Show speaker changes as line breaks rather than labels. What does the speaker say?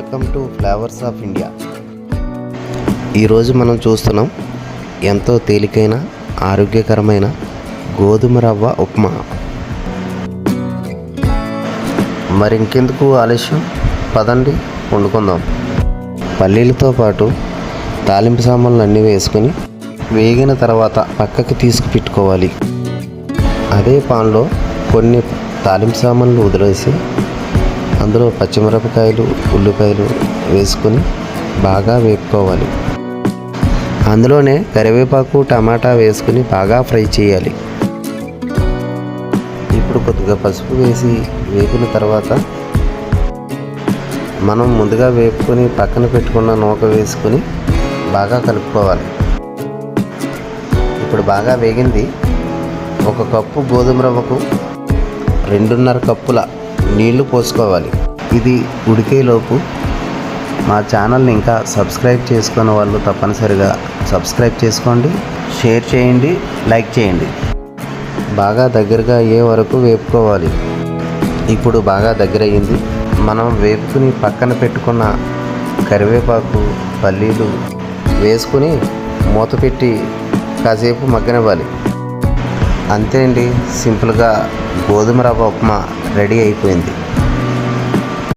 Welcome to flavours of India. ఈరోజు మనం చూస్తున్నాం ఎంతో తేలికైన ఆరోగ్యకరమైన గోధుమ రవ్వ ఉప్మా. మరి ఇంకెందుకు ఆలస్యం? పదండి వండుకుందాం. పల్లీలతో పాటు తాలింపు సామాన్లు అన్నీ వేసుకొని వేగిన తర్వాత పక్కకి తీసుకు పెట్టుకోవాలి అదే పాన్లో కొన్ని తాలింపు సామాన్లు వదిలేసి అందులో పచ్చిమిరపకాయలు ఉల్లిపాయలు వేసుకొని బాగా వేపుకోవాలి. అందులోనే కరివేపాకు టమాటా వేసుకుని బాగా ఫ్రై చేయాలి. ఇప్పుడు కొద్దిగా పసుపు వేసి వేపిన తర్వాత మనం ముందుగా వేపుకొని పక్కన పెట్టుకున్న నూక వేసుకొని బాగా కలుపుకోవాలి. ఇప్పుడు బాగా వేగింది. ఒక కప్పు గోధుమ రవ్వకు రెండున్నర కప్పుల నీళ్ళు పోసుకోవాలి. ఇది ఉడికేలోపు మా ఛానల్ని ఇంకా సబ్స్క్రైబ్ చేసుకున్న వాళ్ళు తప్పనిసరిగా సబ్స్క్రైబ్ చేసుకోండి షేర్ చేయండి లైక్ చేయండి. బాగా దగ్గరగా అయ్యే వరకు వేపుకోవాలి. ఇప్పుడు బాగా దగ్గర అయ్యింది మనం వేపుకుని పక్కన పెట్టుకున్న కరివేపాకు పల్లీలు వేసుకుని మూత పెట్టి కాసేపు మగ్గనివ్వాలి. అంతే అండి సింపుల్గా గోధుమ రవ్వ ఉప్మా రెడీ అయిపోయింది.